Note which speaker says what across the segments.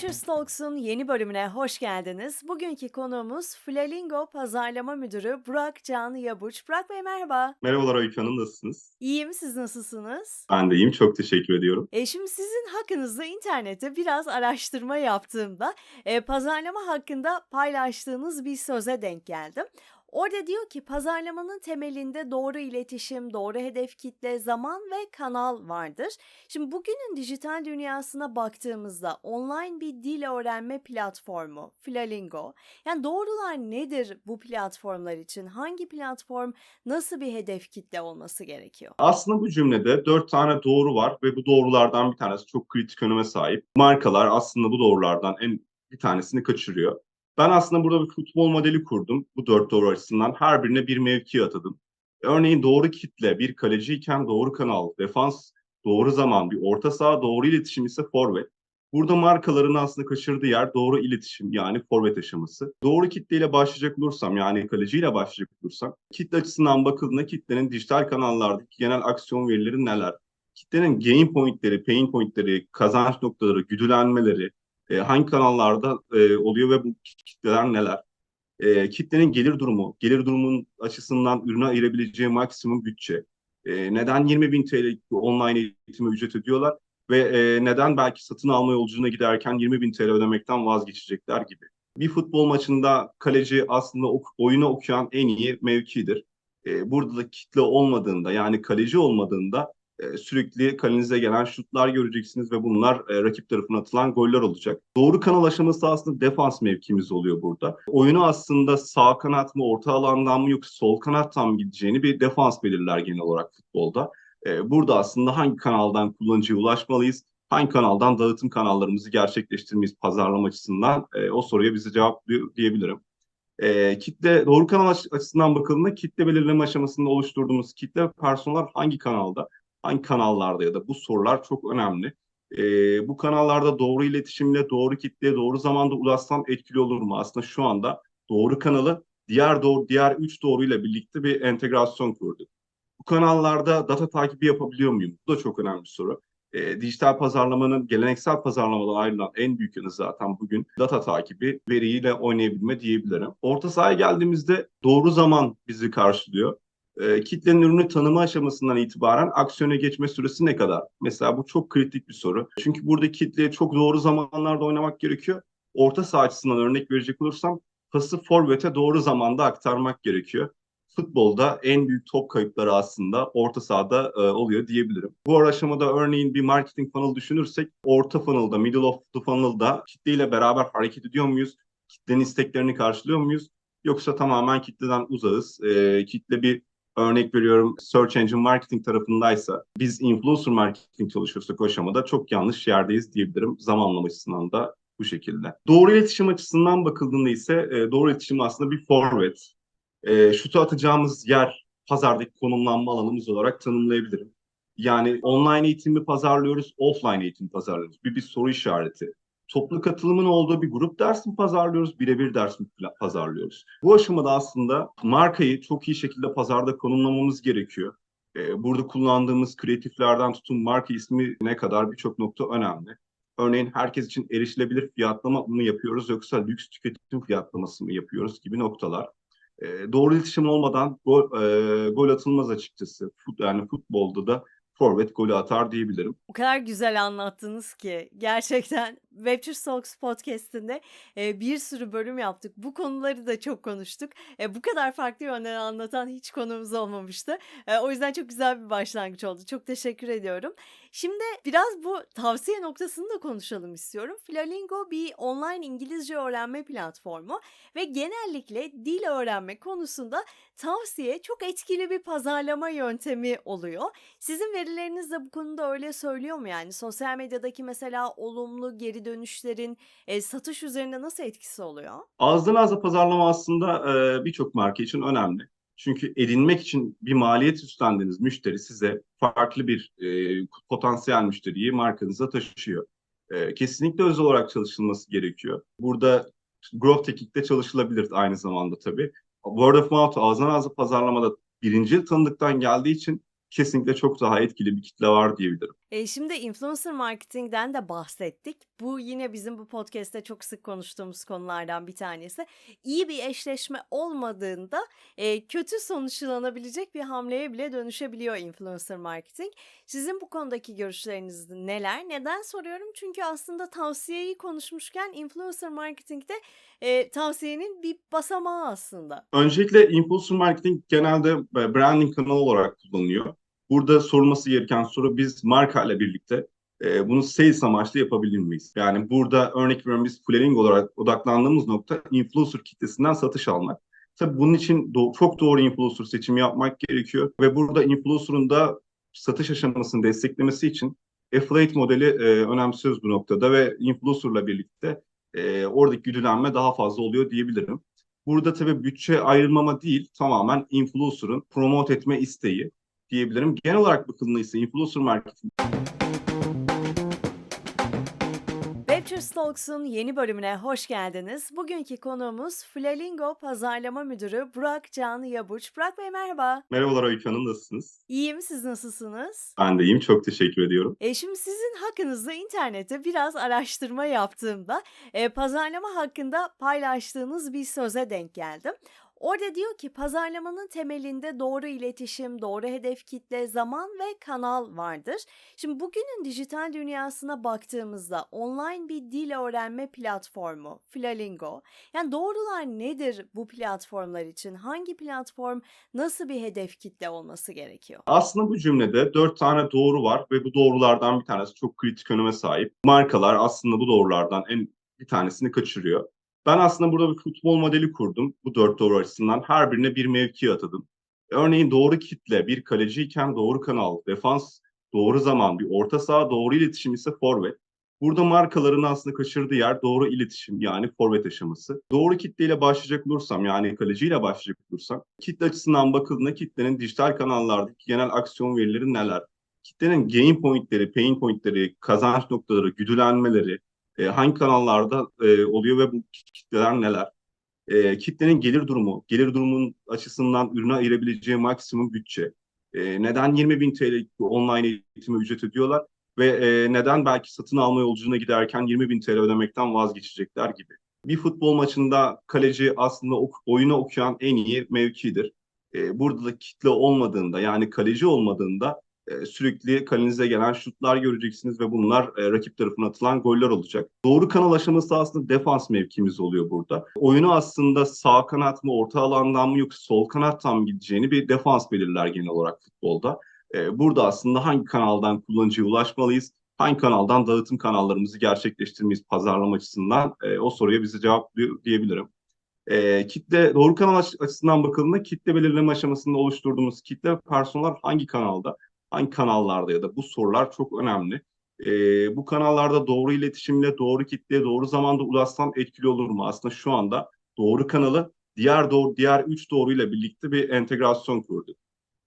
Speaker 1: Webtures Talks'un yeni bölümüne hoş geldiniz. Bugünkü konuğumuz Flamingo Pazarlama Müdürü Burak Can Yabuç. Burak Bey merhaba.
Speaker 2: Merhabalar Öykü Hanım, nasılsınız?
Speaker 1: İyiyim, siz nasılsınız?
Speaker 2: Ben de iyiyim, çok teşekkür ediyorum.
Speaker 1: E şimdi sizin hakkınızda internette biraz araştırma yaptığımda e, pazarlama hakkında paylaştığınız bir söze denk geldim. Orada diyor ki pazarlamanın temelinde doğru iletişim, doğru hedef kitle, zaman ve kanal vardır. Şimdi bugünün dijital dünyasına baktığımızda online bir dil öğrenme platformu Flamingo. Yani doğrular nedir bu platformlar için? Hangi platform nasıl bir hedef kitle olması gerekiyor?
Speaker 2: Aslında bu cümlede dört tane doğru var ve bu doğrulardan bir tanesi çok kritik öneme sahip. Markalar aslında bu doğrulardan en bir tanesini kaçırıyor. Ben aslında burada bir futbol modeli kurdum. Bu dört doğru açısından her birine bir mevki atadım. Örneğin doğru kitle bir kaleciyken doğru kanal, defans, doğru zaman, bir orta saha, doğru iletişim ise forvet. Burada markaların aslında kaçırdığı yer doğru iletişim yani forvet aşaması. Doğru kitleyle başlayacak olursam yani kaleciyle başlayacak olursam kitle açısından bakıldığında kitlenin dijital kanallardaki genel aksiyon verileri neler? Kitlenin gain pointleri, pain pointleri, kazanç noktaları, güdülenmeleri, e, hangi kanallarda e, oluyor ve bu kitleler neler? E, kitlenin gelir durumu, gelir durumun açısından ürüne ayırabileceği maksimum bütçe. E, neden 20 bin TL online eğitime ücret ödüyorlar ve e, neden belki satın alma yolculuğuna giderken 20 bin TL ödemekten vazgeçecekler gibi. Bir futbol maçında kaleci aslında ok- oyunu okuyan en iyi mevkidir. E, burada da kitle olmadığında yani kaleci olmadığında e, sürekli kalenize gelen şutlar göreceksiniz ve bunlar e, rakip tarafına atılan goller olacak. Doğru kanal aşaması aslında defans mevkimiz oluyor burada. Oyunu aslında sağ kanat mı, orta alandan mı yoksa sol kanattan mı gideceğini bir defans belirler genel olarak futbolda. E, burada aslında hangi kanaldan kullanıcıya ulaşmalıyız, hangi kanaldan dağıtım kanallarımızı gerçekleştirmeyiz pazarlama açısından e, o soruya bize cevaplıyor diyebilirim. E, kitle doğru kanal açısından bakıldığında kitle belirleme aşamasında oluşturduğumuz kitle personel hangi kanalda? Hangi kanallarda ya da bu sorular çok önemli. E, bu kanallarda doğru iletişimle, doğru kitleye, doğru zamanda ulaşsam etkili olur mu? Aslında şu anda doğru kanalı diğer doğru, diğer üç doğruyla birlikte bir entegrasyon kurduk. Bu kanallarda data takibi yapabiliyor muyum? Bu da çok önemli bir soru. E, dijital pazarlamanın geleneksel pazarlamadan ayrılan en büyük yanı zaten bugün data takibi, veriyle oynayabilme diyebilirim. Orta sahaya geldiğimizde doğru zaman bizi karşılıyor e, kitlenin ürünü tanıma aşamasından itibaren aksiyona geçme süresi ne kadar? Mesela bu çok kritik bir soru. Çünkü burada kitleye çok doğru zamanlarda oynamak gerekiyor. Orta saha açısından örnek verecek olursam pası forvete doğru zamanda aktarmak gerekiyor. Futbolda en büyük top kayıpları aslında orta sahada e, oluyor diyebilirim. Bu aşamada örneğin bir marketing funnel düşünürsek orta funnel'da, middle of the funnel'da kitleyle beraber hareket ediyor muyuz? Kitlenin isteklerini karşılıyor muyuz? Yoksa tamamen kitleden uzağız. E, kitle bir örnek veriyorum search engine marketing tarafındaysa biz influencer marketing çalışıyorsak o aşamada çok yanlış yerdeyiz diyebilirim. Zamanlama açısından da bu şekilde. Doğru iletişim açısından bakıldığında ise e, doğru iletişim aslında bir forvet. E, şutu atacağımız yer pazardaki konumlanma alanımız olarak tanımlayabilirim. Yani online eğitimi pazarlıyoruz, offline eğitim pazarlıyoruz. Bir, bir soru işareti toplu katılımın olduğu bir grup ders mi pazarlıyoruz, birebir ders mi pazarlıyoruz? Bu aşamada aslında markayı çok iyi şekilde pazarda konumlamamız gerekiyor. Ee, burada kullandığımız kreatiflerden tutun marka ismi ne kadar birçok nokta önemli. Örneğin herkes için erişilebilir fiyatlama mı yapıyoruz yoksa lüks tüketim fiyatlaması mı yapıyoruz gibi noktalar. Ee, doğru iletişim olmadan gol, e, gol atılmaz açıkçası. Fut, yani futbolda da forvet golü atar diyebilirim.
Speaker 1: O kadar güzel anlattınız ki gerçekten Webster Talks podcast'inde e, bir sürü bölüm yaptık. Bu konuları da çok konuştuk. E, bu kadar farklı yönden anlatan hiç konumuz olmamıştı. E, o yüzden çok güzel bir başlangıç oldu. Çok teşekkür ediyorum. Şimdi biraz bu tavsiye noktasını da konuşalım istiyorum. Flamingo bir online İngilizce öğrenme platformu ve genellikle dil öğrenme konusunda tavsiye çok etkili bir pazarlama yöntemi oluyor. Sizin verileriniz de bu konuda öyle söylüyor mu yani? Sosyal medyadaki mesela olumlu geri dönüşlerin e, satış üzerinde nasıl etkisi oluyor?
Speaker 2: Ağızdan ağza pazarlama aslında e, birçok marka için önemli. Çünkü edinmek için bir maliyet üstlendiğiniz müşteri size farklı bir e, potansiyel müşteriyi markanıza taşıyor. E, kesinlikle özel olarak çalışılması gerekiyor. Burada growth teknikte çalışılabilir aynı zamanda tabii. Word of mouth, ağızdan ağza pazarlamada birinci tanıdıktan geldiği için kesinlikle çok daha etkili bir kitle var diyebilirim.
Speaker 1: Eee, şimdi influencer marketing'den de bahsettik. Bu yine bizim bu podcast'te çok sık konuştuğumuz konulardan bir tanesi. İyi bir eşleşme olmadığında, eee, kötü sonuçlanabilecek bir hamleye bile dönüşebiliyor influencer marketing. Sizin bu konudaki görüşleriniz neler? Neden soruyorum? Çünkü aslında tavsiyeyi konuşmuşken influencer marketing'de, eee, tavsiyenin bir basamağı aslında.
Speaker 2: Öncelikle influencer marketing genelde e, branding kanalı olarak kullanılıyor. Burada sorulması gereken soru biz markayla birlikte e, bunu sales amaçlı yapabilir miyiz? Yani burada örnek veriyorum biz Flaring olarak odaklandığımız nokta influencer kitlesinden satış almak. Tabii bunun için do- çok doğru influencer seçimi yapmak gerekiyor ve burada influencer'ın da satış aşamasını desteklemesi için affiliate modeli e, önemsiyoruz bu noktada ve influencer'la birlikte e, oradaki güdülenme daha fazla oluyor diyebilirim. Burada tabii bütçe ayrılmama değil, tamamen influencer'ın promote etme isteği diyebilirim. Genel olarak bakıldığında ise influencer marketing
Speaker 1: Webchers Talks'un yeni bölümüne hoş geldiniz. Bugünkü konuğumuz Flamingo Pazarlama Müdürü Burak Can Yabuç. Burak Bey merhaba.
Speaker 2: Merhabalar Öykü Hanım, nasılsınız?
Speaker 1: İyiyim, siz nasılsınız?
Speaker 2: Ben de iyiyim, çok teşekkür ediyorum.
Speaker 1: E şimdi sizin hakkınızda internette biraz araştırma yaptığımda e, pazarlama hakkında paylaştığınız bir söze denk geldim. Orada diyor ki pazarlamanın temelinde doğru iletişim, doğru hedef kitle, zaman ve kanal vardır. Şimdi bugünün dijital dünyasına baktığımızda online bir dil öğrenme platformu Flamingo. Yani doğrular nedir bu platformlar için? Hangi platform nasıl bir hedef kitle olması gerekiyor?
Speaker 2: Aslında bu cümlede dört tane doğru var ve bu doğrulardan bir tanesi çok kritik öneme sahip. Markalar aslında bu doğrulardan en bir tanesini kaçırıyor. Ben aslında burada bir futbol modeli kurdum bu dört doğru açısından. Her birine bir mevki atadım. Örneğin doğru kitle bir kaleciyken doğru kanal, defans, doğru zaman, bir orta saha, doğru iletişim ise forvet. Burada markaların aslında kaçırdığı yer doğru iletişim yani forvet aşaması. Doğru kitleyle başlayacak olursam yani kaleciyle başlayacak olursam kitle açısından bakıldığında kitlenin dijital kanallardaki genel aksiyon verileri neler? Kitlenin gain pointleri, pain pointleri, kazanç noktaları, güdülenmeleri, e, hangi kanallarda e, oluyor ve bu kitleler neler? E, kitlenin gelir durumu, gelir durumunun açısından ürüne ayırabileceği maksimum bütçe. E, neden 20 bin TL online eğitime ücret ödüyorlar ve e, neden belki satın alma yolculuğuna giderken 20 bin TL ödemekten vazgeçecekler gibi. Bir futbol maçında kaleci aslında ok- oyunu okuyan en iyi mevkidir. E, burada da kitle olmadığında yani kaleci olmadığında e, sürekli kalenize gelen şutlar göreceksiniz ve bunlar e, rakip tarafına atılan goller olacak. Doğru kanal aşaması aslında defans mevkimiz oluyor burada. Oyunu aslında sağ kanat mı, orta alandan mı yoksa sol kanattan mı gideceğini bir defans belirler genel olarak futbolda. E, burada aslında hangi kanaldan kullanıcıya ulaşmalıyız, hangi kanaldan dağıtım kanallarımızı gerçekleştirmeyiz pazarlama açısından e, o soruya bize cevaplıyor diyebilirim. E, kitle doğru kanal aç- açısından bakıldığında kitle belirleme aşamasında oluşturduğumuz kitle personel hangi kanalda, hangi kanallarda ya da bu sorular çok önemli. E, bu kanallarda doğru iletişimle doğru kitleye doğru zamanda ulaşsam etkili olur mu? Aslında şu anda doğru kanalı diğer doğru diğer üç doğruyla birlikte bir entegrasyon kurduk.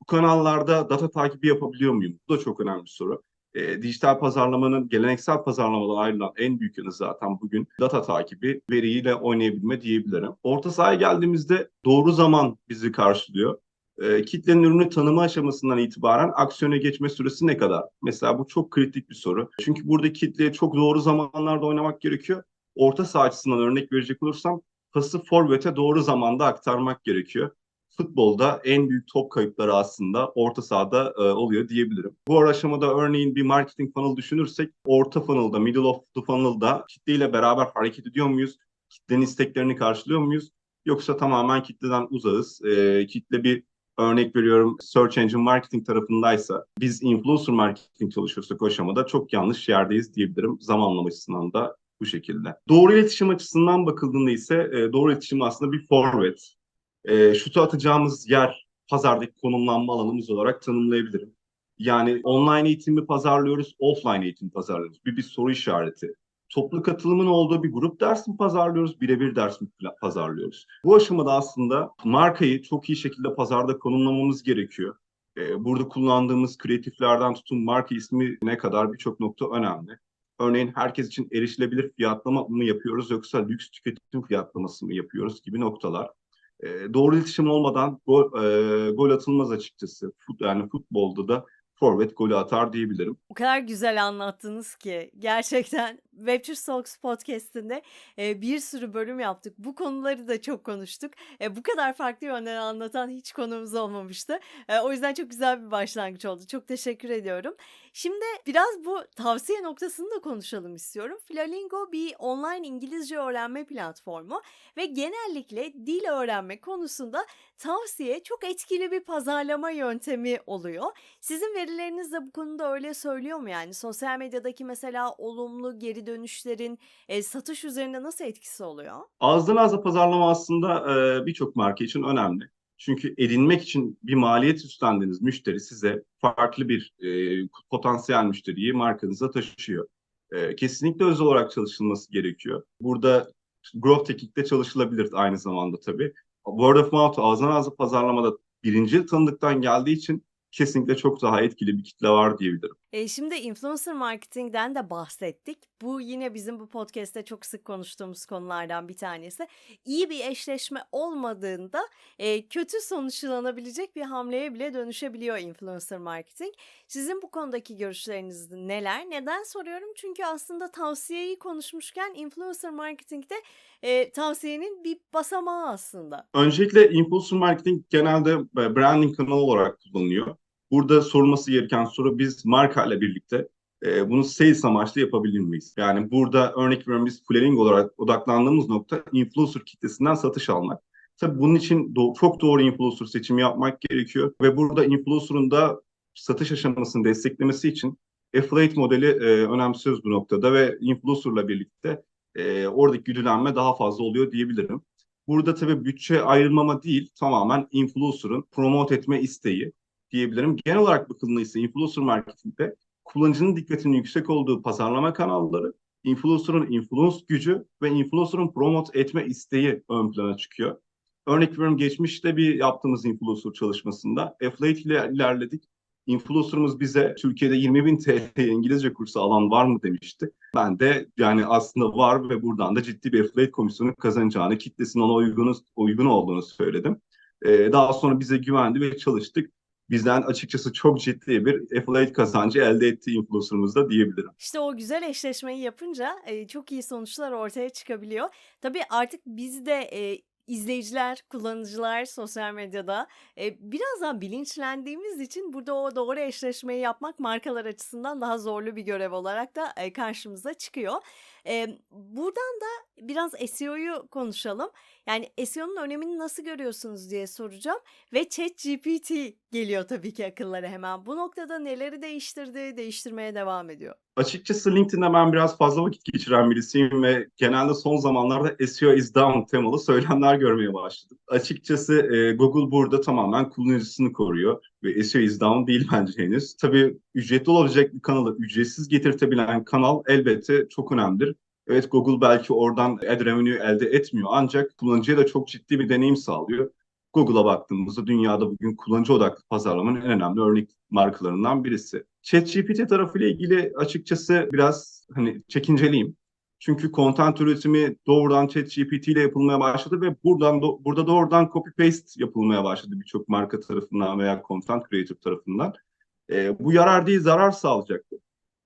Speaker 2: Bu kanallarda data takibi yapabiliyor muyum? Bu da çok önemli bir soru. E, dijital pazarlamanın geleneksel pazarlamadan ayrılan en büyük yanı zaten bugün data takibi, veriyle oynayabilme diyebilirim. Orta sahaya geldiğimizde doğru zaman bizi karşılıyor. E, kitlenin ürünü tanıma aşamasından itibaren aksiyona geçme süresi ne kadar? Mesela bu çok kritik bir soru. Çünkü burada kitleye çok doğru zamanlarda oynamak gerekiyor. Orta saha açısından örnek verecek olursam pası forvete doğru zamanda aktarmak gerekiyor futbolda en büyük top kayıpları aslında orta sahada e, oluyor diyebilirim. Bu aşamada örneğin bir marketing funnel düşünürsek orta funnel'da, middle of the funnel'da kitleyle beraber hareket ediyor muyuz? Kitlenin isteklerini karşılıyor muyuz? Yoksa tamamen kitleden uzağız. E, kitle bir örnek veriyorum search engine marketing tarafındaysa biz influencer marketing çalışıyorsak o aşamada çok yanlış yerdeyiz diyebilirim. Zamanlama açısından da bu şekilde. Doğru iletişim açısından bakıldığında ise e, doğru iletişim aslında bir forvet e, şutu atacağımız yer pazardaki konumlanma alanımız olarak tanımlayabilirim. Yani online eğitim mi pazarlıyoruz, offline eğitim pazarlıyoruz? Bir, bir soru işareti. Toplu katılımın olduğu bir grup ders mi pazarlıyoruz, birebir ders mi pazarlıyoruz? Bu aşamada aslında markayı çok iyi şekilde pazarda konumlamamız gerekiyor. Ee, burada kullandığımız kreatiflerden tutun marka ismi ne kadar birçok nokta önemli. Örneğin herkes için erişilebilir fiyatlama mı yapıyoruz yoksa lüks tüketim fiyatlaması mı yapıyoruz gibi noktalar. E, doğru iletişim olmadan gol, e, gol atılmaz açıkçası. Yani futbolda da forvet golü atar diyebilirim.
Speaker 1: O kadar güzel anlattınız ki gerçekten Webster Talks podcast'inde e, bir sürü bölüm yaptık. Bu konuları da çok konuştuk. E, bu kadar farklı yönden anlatan hiç konumuz olmamıştı. E, o yüzden çok güzel bir başlangıç oldu. Çok teşekkür ediyorum. Şimdi biraz bu tavsiye noktasını da konuşalım istiyorum. Flamingo bir online İngilizce öğrenme platformu ve genellikle dil öğrenme konusunda tavsiye çok etkili bir pazarlama yöntemi oluyor. Sizin verileriniz de bu konuda öyle söylüyor mu yani? Sosyal medyadaki mesela olumlu geri dönüşlerin e, satış üzerinde nasıl etkisi oluyor?
Speaker 2: Ağızdan ağza pazarlama aslında e, birçok marka için önemli. Çünkü edinmek için bir maliyet üstlendiğiniz müşteri size farklı bir e, potansiyel müşteriyi markanıza taşıyor. E, kesinlikle özel olarak çalışılması gerekiyor. Burada growth teknikte çalışılabilir aynı zamanda tabii. Word of mouth, ağızdan ağza pazarlamada birinci tanıdıktan geldiği için kesinlikle çok daha etkili bir kitle var diyebilirim.
Speaker 1: E, şimdi influencer marketingden de bahsettik. Bu yine bizim bu podcast'te çok sık konuştuğumuz konulardan bir tanesi. İyi bir eşleşme olmadığında e, kötü sonuçlanabilecek bir hamleye bile dönüşebiliyor influencer marketing. Sizin bu konudaki görüşleriniz neler? Neden soruyorum? Çünkü aslında tavsiyeyi konuşmuşken influencer marketingde e, tavsiyenin bir basamağı aslında.
Speaker 2: Öncelikle influencer marketing genelde branding kanalı olarak kullanılıyor. Burada sorulması gereken soru biz marka ile birlikte e, bunu sales amaçlı yapabilir miyiz? Yani burada örnek veriyorum biz Flaring olarak odaklandığımız nokta influencer kitlesinden satış almak. Tabii bunun için do- çok doğru influencer seçimi yapmak gerekiyor ve burada influencer'ın da satış aşamasını desteklemesi için affiliate modeli e, önemsiyoruz bu noktada ve influencer'la birlikte e, oradaki güdülenme daha fazla oluyor diyebilirim. Burada tabii bütçe ayrılmama değil tamamen influencer'ın promote etme isteği diyebilirim. Genel olarak bakıldığında ise influencer marketingde kullanıcının dikkatinin yüksek olduğu pazarlama kanalları, influencer'ın influence gücü ve influencer'ın promote etme isteği ön plana çıkıyor. Örnek veriyorum geçmişte bir yaptığımız influencer çalışmasında affiliate ile ilerledik. Influencer'ımız bize Türkiye'de 20 bin TL İngilizce kursu alan var mı demişti. Ben de yani aslında var ve buradan da ciddi bir affiliate komisyonu kazanacağını, kitlesinin ona uygun, uygun olduğunu söyledim. Ee, daha sonra bize güvendi ve çalıştık bizden açıkçası çok ciddi bir affiliate kazancı elde ettiği influencer'ımız da diyebilirim.
Speaker 1: İşte o güzel eşleşmeyi yapınca e, çok iyi sonuçlar ortaya çıkabiliyor. Tabii artık biz de e, izleyiciler, kullanıcılar sosyal medyada e, biraz daha bilinçlendiğimiz için burada o doğru eşleşmeyi yapmak markalar açısından daha zorlu bir görev olarak da e, karşımıza çıkıyor. E, buradan da biraz SEO'yu konuşalım. Yani SEO'nun önemini nasıl görüyorsunuz diye soracağım ve ChatGPT geliyor tabii ki akıllara hemen. Bu noktada neleri değiştirdi, değiştirmeye devam ediyor?
Speaker 2: Açıkçası LinkedIn'de ben biraz fazla vakit geçiren birisiyim ve genelde son zamanlarda SEO is down temalı söylemler görmeye başladım. Açıkçası e, Google burada tamamen kullanıcısını koruyor ve SEO is down değil bence henüz. Tabii ücretli olabilecek bir kanalı ücretsiz getirtebilen kanal elbette çok önemlidir. Evet Google belki oradan ad revenue elde etmiyor ancak kullanıcıya da çok ciddi bir deneyim sağlıyor. Google'a baktığımızda dünyada bugün kullanıcı odaklı pazarlamanın en önemli örnek markalarından birisi. ChatGPT tarafıyla ilgili açıkçası biraz hani çekinceliyim. Çünkü content üretimi doğrudan ChatGPT ile yapılmaya başladı ve buradan do- burada doğrudan copy paste yapılmaya başladı birçok marka tarafından veya content creator tarafından. E, bu yarar değil zarar sağlayacaktır.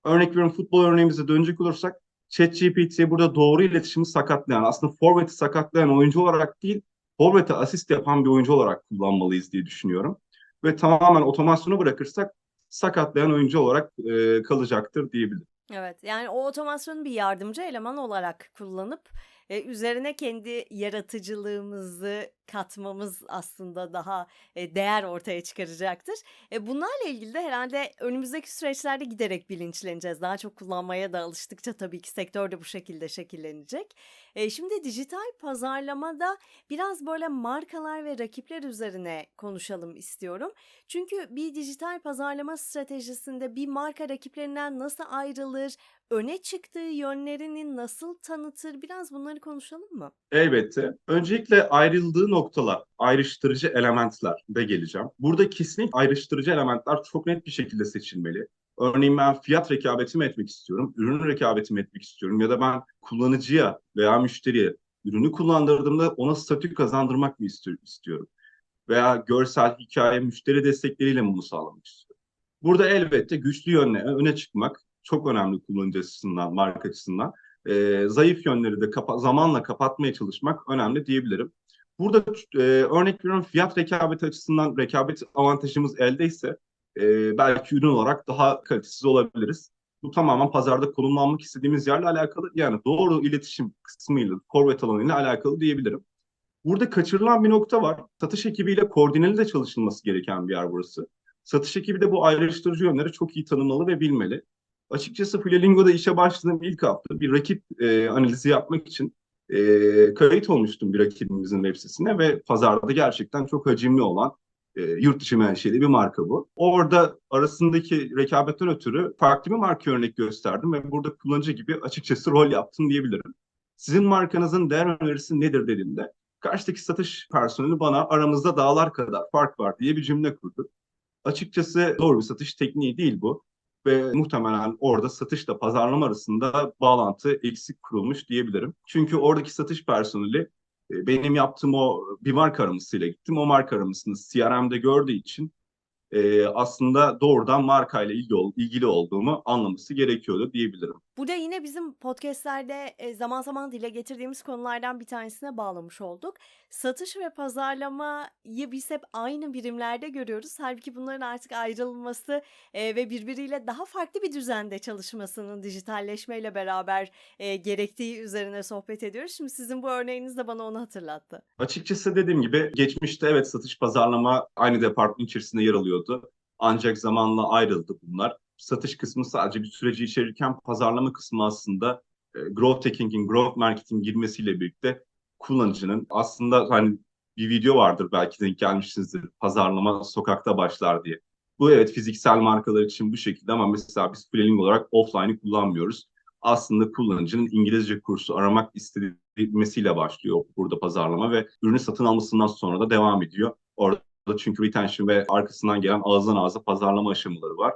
Speaker 2: Örnek veriyorum futbol örneğimize dönecek olursak ChatGPT burada doğru iletişimi sakatlayan, aslında forvet'i sakatlayan oyuncu olarak değil, forvet'e asist yapan bir oyuncu olarak kullanmalıyız diye düşünüyorum. Ve tamamen otomasyonu bırakırsak sakatlayan oyuncu olarak e, kalacaktır diyebilirim.
Speaker 1: Evet, yani o otomasyonu bir yardımcı eleman olarak kullanıp e, üzerine kendi yaratıcılığımızı katmamız aslında daha e, değer ortaya çıkaracaktır. E, bunlarla ilgili de herhalde önümüzdeki süreçlerde giderek bilinçleneceğiz. Daha çok kullanmaya da alıştıkça tabii ki sektör de bu şekilde şekillenecek. E, şimdi dijital pazarlamada biraz böyle markalar ve rakipler üzerine konuşalım istiyorum. Çünkü bir dijital pazarlama stratejisinde bir marka rakiplerinden nasıl ayrılır, öne çıktığı yönlerini nasıl tanıtır? Biraz bunları konuşalım mı?
Speaker 2: Elbette. Öncelikle ayrıldığı noktalar, ayrıştırıcı elementler de geleceğim. Burada kesinlikle ayrıştırıcı elementler çok net bir şekilde seçilmeli. Örneğin ben fiyat rekabeti mi etmek istiyorum, ürün rekabeti mi etmek istiyorum ya da ben kullanıcıya veya müşteriye ürünü kullandırdığımda ona statü kazandırmak mı istiyorum? Veya görsel, hikaye, müşteri destekleriyle mi bunu sağlamak istiyorum? Burada elbette güçlü yönle öne çıkmak çok önemli kullanıcı açısından, marka açısından. Ee, zayıf yönleri de kapa zamanla kapatmaya çalışmak önemli diyebilirim. Burada e, örnek veriyorum fiyat rekabeti açısından rekabet avantajımız eldeyse e, belki ürün olarak daha kalitesiz olabiliriz. Bu tamamen pazarda konumlanmak istediğimiz yerle alakalı. Yani doğru iletişim kısmıyla, forvet alanıyla alakalı diyebilirim. Burada kaçırılan bir nokta var. Satış ekibiyle koordineli de çalışılması gereken bir yer burası. Satış ekibi de bu ayrıştırıcı yönleri çok iyi tanımalı ve bilmeli. Açıkçası Flamingo'da işe başladığım ilk hafta bir rakip e, analizi yapmak için e, kayıt olmuştum bir rakibimizin web sitesine ve pazarda gerçekten çok hacimli olan e, yurt dışı menşeli bir marka bu. Orada arasındaki rekabetten ötürü farklı bir marka örnek gösterdim ve burada kullanıcı gibi açıkçası rol yaptım diyebilirim. Sizin markanızın değer önerisi nedir dediğimde karşıdaki satış personeli bana aramızda dağlar kadar fark var diye bir cümle kurdu. Açıkçası doğru bir satış tekniği değil bu ve muhtemelen orada satışla pazarlama arasında bağlantı eksik kurulmuş diyebilirim. Çünkü oradaki satış personeli e, benim yaptığım o bir marka aramasıyla gittim. O marka aramasını CRM'de gördüğü için e, aslında doğrudan markayla ilgili, ilgili olduğumu anlaması gerekiyordu diyebilirim.
Speaker 1: Burada yine bizim podcastlerde e, zaman zaman dile getirdiğimiz konulardan bir tanesine bağlamış olduk. Satış ve pazarlamayı biz hep aynı birimlerde görüyoruz. Halbuki bunların artık ayrılması e, ve birbiriyle daha farklı bir düzende çalışmasının dijitalleşmeyle beraber e, gerektiği üzerine sohbet ediyoruz. Şimdi sizin bu örneğiniz de bana onu hatırlattı.
Speaker 2: Açıkçası dediğim gibi geçmişte evet satış pazarlama aynı departman içerisinde yer alıyordu. Ancak zamanla ayrıldı bunlar satış kısmı sadece bir süreci içerirken pazarlama kısmı aslında e, growth hacking'in, growth marketing girmesiyle birlikte kullanıcının aslında hani bir video vardır belki denk gelmişsinizdir. Pazarlama sokakta başlar diye. Bu evet fiziksel markalar için bu şekilde ama mesela biz Flaling olarak offline'ı kullanmıyoruz. Aslında kullanıcının İngilizce kursu aramak istemesiyle başlıyor burada pazarlama ve ürünü satın almasından sonra da devam ediyor. Orada çünkü retention ve arkasından gelen ağızdan ağza pazarlama aşamaları var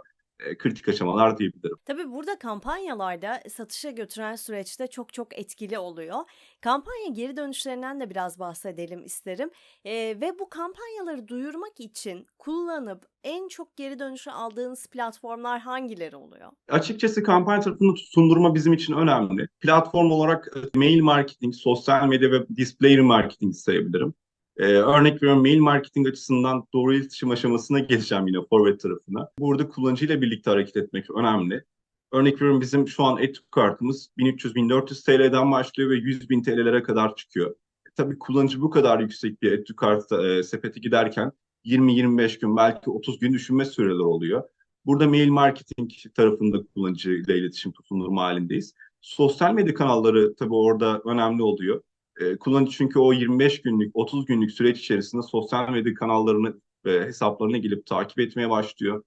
Speaker 2: kritik aşamalar diyebilirim.
Speaker 1: Tabii burada kampanyalarda satışa götüren süreçte çok çok etkili oluyor. Kampanya geri dönüşlerinden de biraz bahsedelim isterim. E, ve bu kampanyaları duyurmak için kullanıp en çok geri dönüşü aldığınız platformlar hangileri oluyor?
Speaker 2: Açıkçası kampanya tarafını sundurma bizim için önemli. Platform olarak mail marketing, sosyal medya ve display marketing sayabilirim. Ee, örnek veriyorum mail marketing açısından doğru iletişim aşamasına geçeceğim yine forward tarafına. Burada kullanıcıyla birlikte hareket etmek önemli. Örnek veriyorum bizim şu an etu kartımız 1300-1400 TL'den başlıyor ve 100.000 TL'lere kadar çıkıyor. E, tabii kullanıcı bu kadar yüksek bir etu kart e, sepeti giderken 20-25 gün belki 30 gün düşünme süreleri oluyor. Burada mail marketing tarafında kullanıcıyla iletişim tutulur halindeyiz. Sosyal medya kanalları tabii orada önemli oluyor. E, kullanıcı çünkü o 25 günlük, 30 günlük süreç içerisinde sosyal medya kanallarını ve hesaplarına gelip takip etmeye başlıyor.